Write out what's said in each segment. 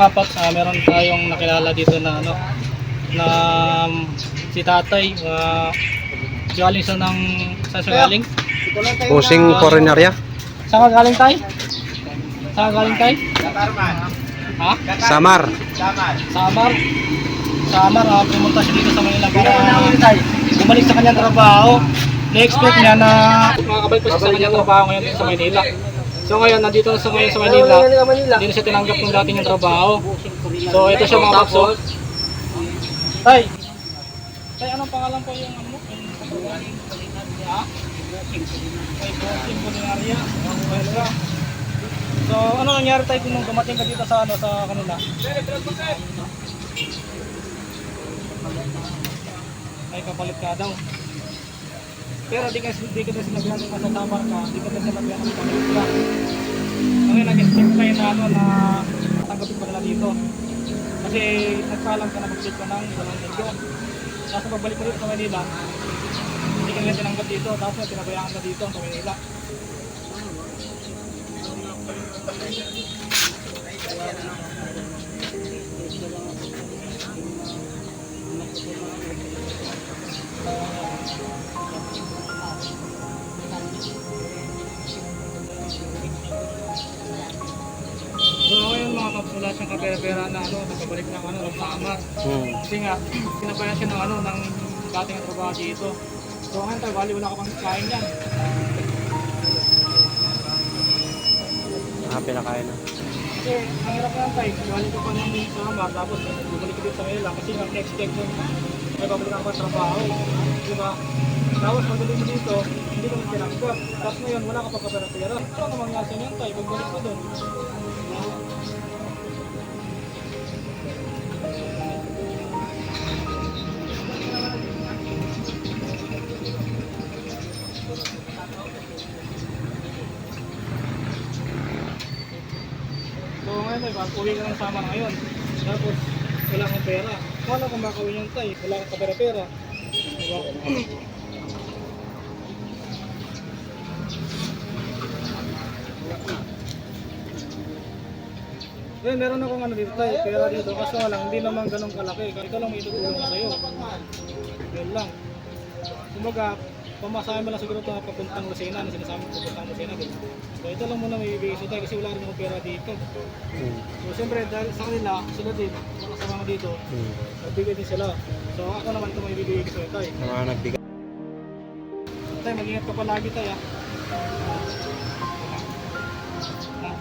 Mga paps, ah, meron tayong nakilala dito na ano na um, si tatay ah, galing sa ng saan siya galing? Pusing Coronarya. Saan ka galing tay? Saan galing tay? Ha? Samar. Samar. Samar, ah, pumunta siya dito sa Manila para bumalik sa kanyang trabaho. Na-expect niya na makakabalik pa siya sa kanyang trabaho ngayon sa Manila. So ngayon, nandito na sa ngayon sa Manila, hindi na siya tinanggap ng dati niyang trabaho. So ito siya mga kapso. Tay! Tay, anong pangalan po yung ano? Yung? Ha? May bossing kulinarya. Welcome. So ano nangyari tayo kung dumating ka dito sa ano sa kanila? Ay kapalit ka daw. Pero di ka di ka na sinabihan ng masasamar ka, di ka na sinabihan ng kapalit ka. Ngayon nag-expect tayo na ano na tanggapin pa nila dito. Kasi nagpaalam ka na mag-check ka ng walang linggo. Tapos pagbalik mo dito sa Manila, hindi ka nila tinanggap dito, tapos pinabayaan ka dito sa Manila. So siyang kapera-pera na ano, nagpabalik ng ano, ng samar. Hmm. Kasi nga, pinabayan siya ng ano, ng dating trabaho dito. So ngayon tayo, bali wala ka pang kain yan. Ah, pinakain na. Kasi ang hirap lang tayo, bali ka pa ng samar, tapos bumalik dito sa Manila. Kasi ang next step mo, may pabalik ka pa ng trabaho. Di ba? Tapos pagdating dito, hindi ka na tinanggap. Tapos ngayon, wala ka pa kapera-pera. Ano ang mangyari sa inyo tayo, pagbalik mo doon? Pag uwi ka ng sama ngayon, tapos wala kang pera. Paano kung makawin yung tay? Wala kang kapera-pera. Diba? Eh, meron akong ano dito tayo, pera dito. Kaso lang, hindi naman ganun kalaki. Ikaw lang may itutulong ko sa'yo. Yun lang. Kumbaga, pamasahe mo lang siguro ito papuntang Lucena, na sinasabi ko papuntang Lucena. Diba? So ito lang muna may ibigay tayo kasi wala rin akong pera dito. Hmm. So siyempre dahil sa kanila, sila din, mga kasama dito, Hmm. nagbigay din sila. So ako naman ito may bibigay ko sa'yo tayo. Mga nagbigay. Tayo, mag-ingat ka palagi tayo ah. Ah.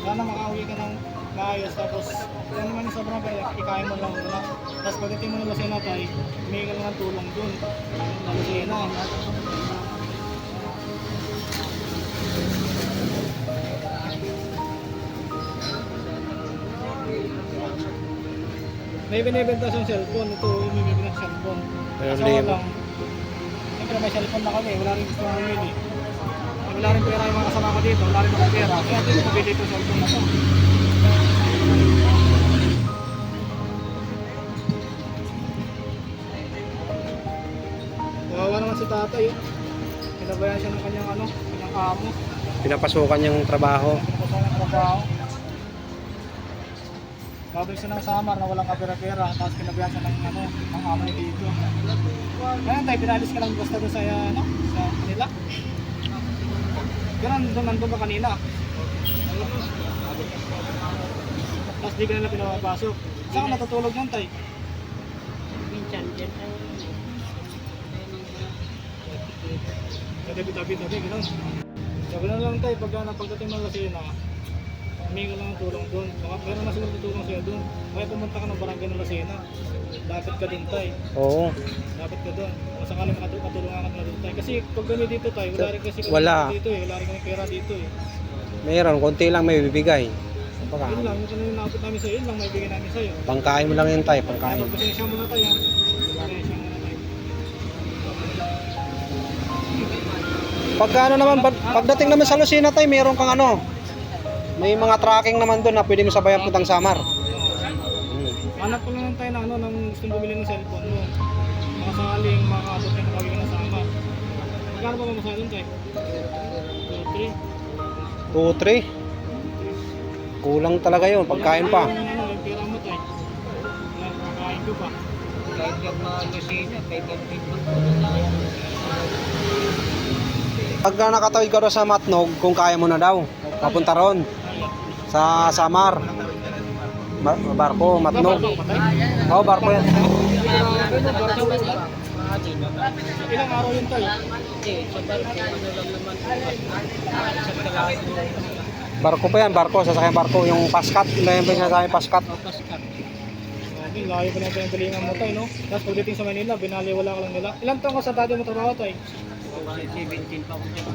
Sana makauwi ka ng maayos tapos kung naman yung sobrang kaya, ikain mo lang muna. Tapos pagdating mo ng Lucena tayo, humingi ka lang ng tulong dun. Sa Lucena. May binibenta siyang cellphone. Ito yung may binibenta siyang cellphone. Pero Kaso libo. lang, siyempre may cellphone na kami. Wala rin gusto mong bumili. Eh, Wala rin pera yung mga kasama ko dito. Wala rin akong pera. Kaya dito mabili ito cellphone na to. Si tatay. Oh. Pinabayan siya ng kanyang ano, kanyang amo. Pinapasukan niyang trabaho. Pinapasok ng trabaho. Babalik siya ng Samar na walang kapera-pera, tapos pinabayaan siya ng ano, ng amo niya dito. Ngayon tayo, pinalis ka lang basta doon sa, ano, sa kanila. Ganun, doon nandun ka kanina. Tapos di ka nila pinapapasok. Saan ka natutulog yan, tay? Minsan dyan ay Sa tabi-tabi, tabi, gano'n. Sabi na lang tayo, pag na pagdating ng Lucena, humingi lang ng tulong doon. Baka meron na siguro tutulong sa'yo doon. Kaya pumunta ka ng barangay ng Lucena. Dapat ka doon tayo. Oo. Dapat ka doon. Kung sakali makatu- katulungan ka na doon tayo. Kasi pag kami dito tayo, wala rin kasi kami Wala. dito eh. Wala rin kami pera dito eh. Meron, konti lang may bibigay. Baka, Yun lang, yung kanina naabot namin sa'yo, yun lang may bigay namin sa'yo. pangkain mo lang yun tayo, pangkain. pagpasensya mo na tayo. Pagpasensya mo na tayo. Pagka ano naman, pag, pagdating naman sa Lucena tayo, meron kang ano, may mga tracking naman doon na pwede mo sabayan putang Samar. Hmm. Hanap ko lang tayo na ano, nang gustong bumili ng cellphone mo. Mga sakaling makaabot ka na kami na sama. Magkano ba mamasahe doon tayo? 2, 3. 2, 3. Kulang talaga yun, pagkain pa. Ano, pera mo tayo. Ko pa. Kahit yung mga kusina, kahit yung Pagka nakatawid ka sa Matnog, kung kaya mo na daw, papunta ron. Sa Samar. Bar- barko, Matnog. Oo, barko yan. Ilang araw yun tayo? Barko, pa yan, barko, sasakyan barko. Yung paskat, yung paskat. Paskat. Okay, layo pa natin yung galingan mo tayo, no? Tapos pagdating sa Manila, binaliwala ka lang nila. Ilan taon ka sa dati mo trabaho tayo? 17 pa ako dyan.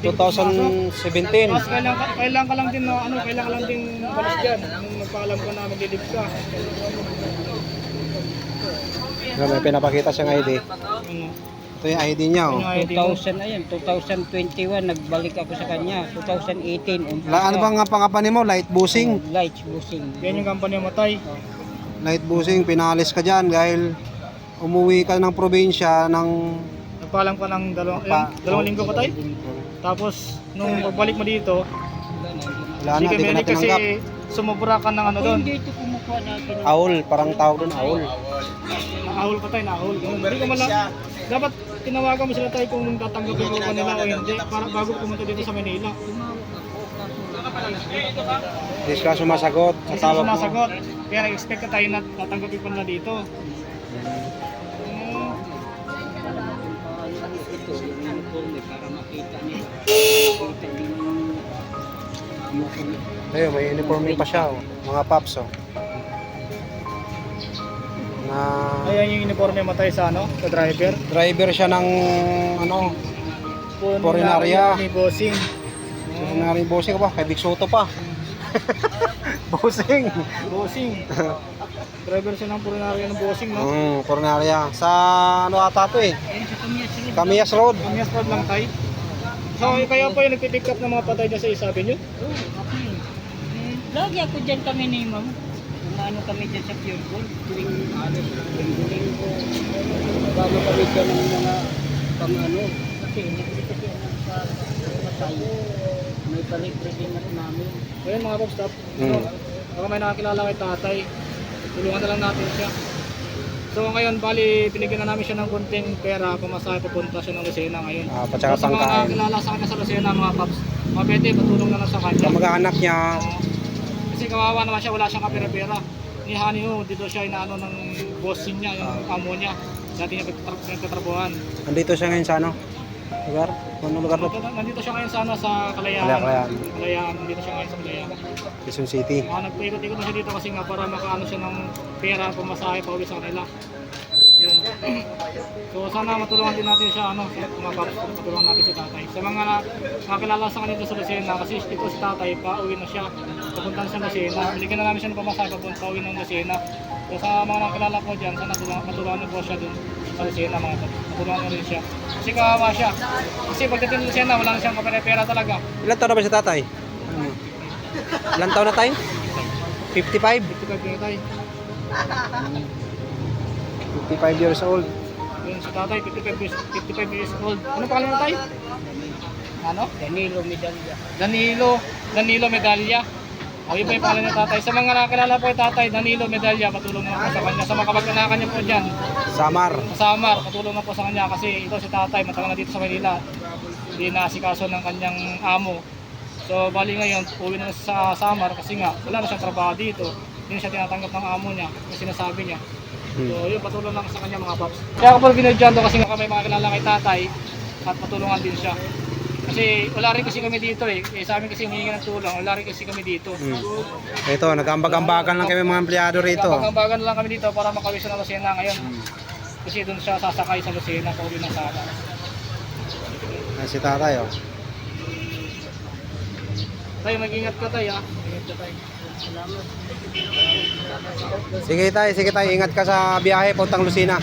17. 2017. Tapos kailan ka, kailan ka lang din na ano, kailan ka lang din balis dyan. Nung nagpaalam ka na maglilib ka. Yan, may pinapakita siyang ID. Ano? Ito yung ID niya. Oh. Yung ID mo. 2000 na yan, 2021 nagbalik ako sa kanya. 2018 umpisa. La, ano bang nga pangapan mo? Light busing. Lights busing. Yan yung company mo tayo. Light busing, pinalis ka dyan dahil umuwi ka ng probinsya ng Nagpaalam ka ng dalawang, Pa- ilan? dalawang linggo pa tayo. Tapos, nung pagbalik mo dito, wala na, ka di ka na kasi sumubra ka ng ano doon. Hindi ito kumukuha natin. Aul, parang tawag doon, aul. Naahol pa tayo, naahol. Hindi ko mala, dapat tinawagan mo sila tayo kung tatanggapin ko ba nila o hindi para bago pumunta dito sa Manila. Hindi ka sumasagot sa Kasi tawag mo. sumasagot. Kaya nag-expect ka tayo na tatanggapin pa nila dito. Uniforme. Ayun, may uniforme pa siya, oh. mga paps. Oh. Na Ayan yung uniforme mo tayo sa ano, sa driver. driver siya ng ano, Purinarya. Ni bossing. Ordinary bossing ka ba? Kay Big Soto pa. bossing. Bossing. driver siya ng purinarya ng bossing, no? Mm, Purinarya. Sa ano ata to eh? Camias Road. Kanyas pa lang tayo. So, kaya po yung nagpipick up ng mga patay dyan sa isabi nyo? Oo, yun. Eh, Lagi ako dyan kami ni ma'am. Umano kami dyan sa Pure Gold. Tuwing alas, tuwing linggo. Bago kami dyan ng mga pang ano. Kasi hindi kasi alam sa patay. May pare-pare din ako namin. Ayun mga pop stop. Mm. Baka may nakakilala kay tatay. Tulungan na lang natin siya. So ngayon, bali, binigyan na namin siya ng konting pera pumasahe papunta siya ng Lucena ngayon. Ah, pa tsaka So, sa mga pangkain. nakakilala sa kanya sa Lucena, mga paps, mga pwede, patulong na lang sa kanya. Kamag-anak niya, Kasi kawawa naman siya, wala siyang kapera-pera. Ni Honey Ho, dito siya inaano ng bossing niya, yung amo niya. Dati niya pinagtatrabuhan. andito siya ngayon sa ano? Lugar? Ano lugar to? Nandito, siya ngayon sa, ano, sa Kalayaan. Kalayaan. Kalayaan, nandito siya ngayon sa Kalayaan. Quezon City. Uh, nagpaikot-ikot na siya dito kasi nga para makaano siya ng pera pumasahe pa uwi sa kanila. Yun. So sana matulungan din natin siya ano, paps, matulungan natin si tatay. Sa mga nakakilala sa kanila sa Lucena kasi ito si tatay pa uwi na siya. Papunta na sa Lucena. Binigyan na namin siya ng pamasahe papunta uwi ng Lucena. So sa mga nakakilala ko dyan, sana matulungan, niyo po siya dun Lucena mga paps. Matulungan niyo rin siya. Kasi kawawa siya. Kasi pagdating ng Lucena, wala na siyang kapera-pera talaga. Ilan taon na ba si tatay? Ano? Ilan taon na tayo? 55? Ito kag tayo. 55 years old. Yun si tatay, 55 years, 55 years old. Ano pangalan mo tayo? Ano? Danilo Medalya. Danilo, Danilo Medalya. O yun po yung pangalan ng tatay. Sa mga nakakilala po yung tatay, Danilo Medalya, patulong na po sa kanya. Sa mga kabag-anakan niya po dyan, Samar. sa Samar, patulong na po sa kanya kasi ito si tatay, matagal na dito sa Manila. Hindi na asikaso ng kanyang amo. So bali ngayon, uwi na sa Samar kasi nga wala na siyang trabaho dito. Hindi na siya tinatanggap ng amo niya kasi sinasabi niya. So yun, patulong lang sa kanya mga paps. Kaya ako po binadyan to kasi nga may mga kilala kay tatay at patulungan din siya. Kasi wala rin kasi kami dito eh. eh sa amin kasi humingi ng tulong, wala rin kasi kami dito. Hmm. Ito, nag-ambag-ambagan lang kami mga empleyado rito. Kapag-ambagan lang kami dito para makawis na Lucena ngayon. Kasi doon siya sasakay sa Lucena pa uwi ng Sara. Ay, si tatay, oh. Tayo, mag-ingat ka tayo ah. Ingat ka tayo. Sige tayo, sige tayo. Ingat ka sa biyahe, puntang Lucena.